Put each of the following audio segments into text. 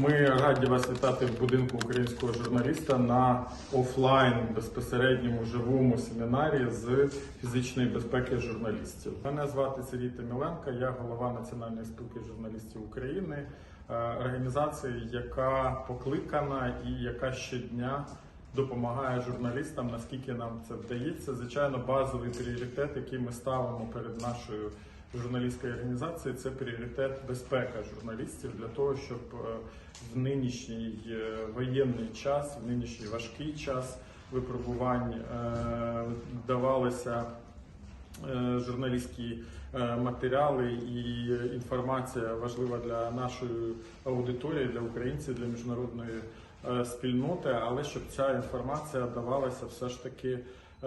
Ми раді вас вітати в будинку українського журналіста на офлайн безпосередньому живому семінарі з фізичної безпеки журналістів. Мене звати Сергій Тиміленко, я голова Національної спілки журналістів України, е, організації, яка покликана і яка щодня допомагає журналістам, наскільки нам це вдається. Звичайно, базовий пріоритет, який ми ставимо перед нашою журналістською організацією, це пріоритет безпека журналістів для того, щоб е, в нинішній е, воєнний час, в нинішній важкий час випробувань е, давалися журналістські матеріали і інформація важлива для нашої аудиторії, для українців, для міжнародної спільноти, але щоб ця інформація давалася все ж таки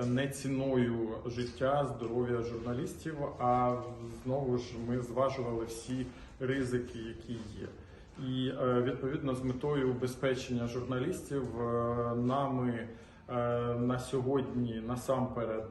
не ціною життя, здоров'я журналістів, а знову ж ми зважували всі ризики, які є. І е, відповідно з метою убезпечення журналістів е, нами е, на сьогодні насамперед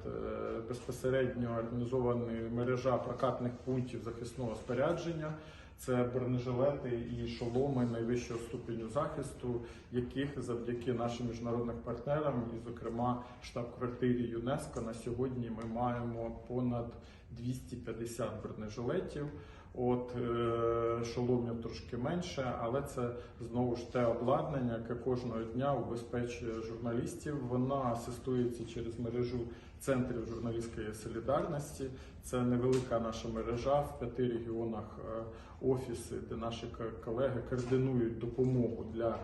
безпосередньо організована мережа прокатних пунктів захисного спорядження. Це бронежилети і шоломи найвищого ступеню захисту, яких завдяки нашим міжнародним партнерам, і, зокрема, штаб-квартирі ЮНЕСКО, на сьогодні ми маємо понад 250 бронежилетів. От е, шоломів трошки менше, але це знову ж те обладнання, яке кожного дня убезпечує журналістів. Вона асистується через мережу центрів журналістської солідарності. Це невелика наша мережа в п'яти регіонах е, офіси, де наші колеги координують допомогу для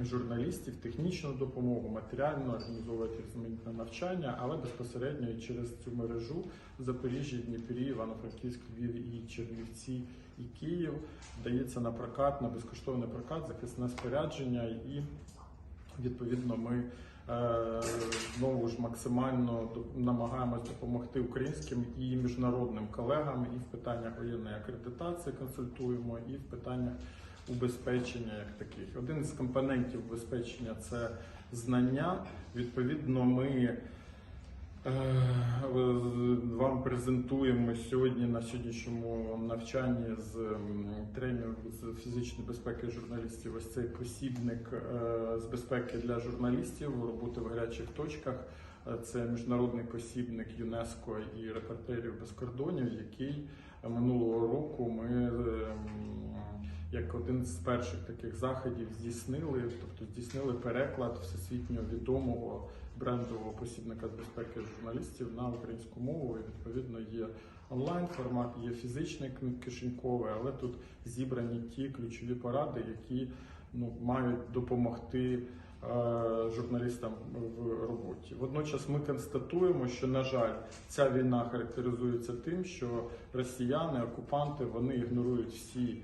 журналістів, технічну допомогу, матеріально організовують різноманітне навчання, але безпосередньо і через цю мережу в Запоріжжі, Дніпрі, Івано-Франківськ, Львів і Чернівці і Київ дається на прокат, на безкоштовний прокат, захисне спорядження і відповідно ми. Е, Знову ж максимально намагаємось допомогти українським і міжнародним колегам і в питаннях воєнної акредитації консультуємо, і в питаннях убезпечення як таких. Один з компонентів убезпечення це знання. Відповідно, ми вам презентуємо сьогодні на сьогоднішньому навчанні з тренером з фізичної безпеки журналістів. Ось цей посібник е, з безпеки для журналістів роботи в гарячих точках. Е, Це міжнародний посібник ЮНЕСКО і репортерів без кордонів, який минулого року один з перших таких заходів здійснили, тобто здійснили переклад всесвітньо відомого брендового посібника з безпеки журналістів на українську мову. І відповідно є онлайн формат, є фізичний кни- кишеньковий, але тут зібрані ті ключові поради, які ну мають допомогти. е, Журналістам в роботі водночас ми констатуємо, що на жаль, ця війна характеризується тим, що росіяни, окупанти, вони ігнорують всі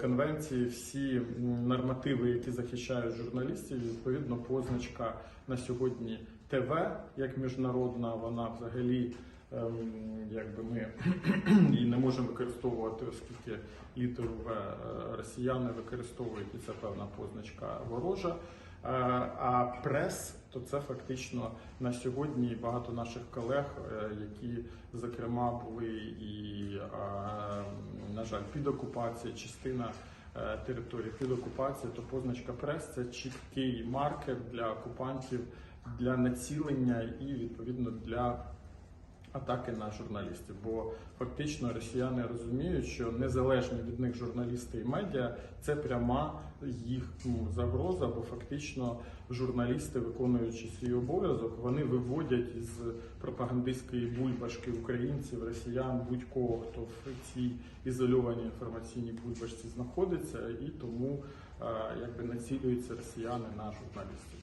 конвенції, всі нормативи, які захищають журналістів. Відповідно, позначка на сьогодні ТВ як міжнародна, вона взагалі. Ем, Якби ми її не можемо використовувати, оскільки літеру В е, росіяни використовують і це певна позначка ворожа. Е, А прес то це фактично на сьогодні багато наших колег, е, які зокрема були і на жаль під окупацією, частина території під окупацією, то позначка прес це чіткий маркер для окупантів для націлення і відповідно для атаки на журналістів. Бо фактично росіяни розуміють, що незалежні від них журналісти і медіа це пряма їх загроза, бо фактично журналісти, виконуючи свій обов'язок, вони виводять із пропагандистської бульбашки українців, росіян, будь-кого, хто в цій ізольованій інформаційній бульбашці знаходиться, і тому е, якби націлюються росіяни на журналістів.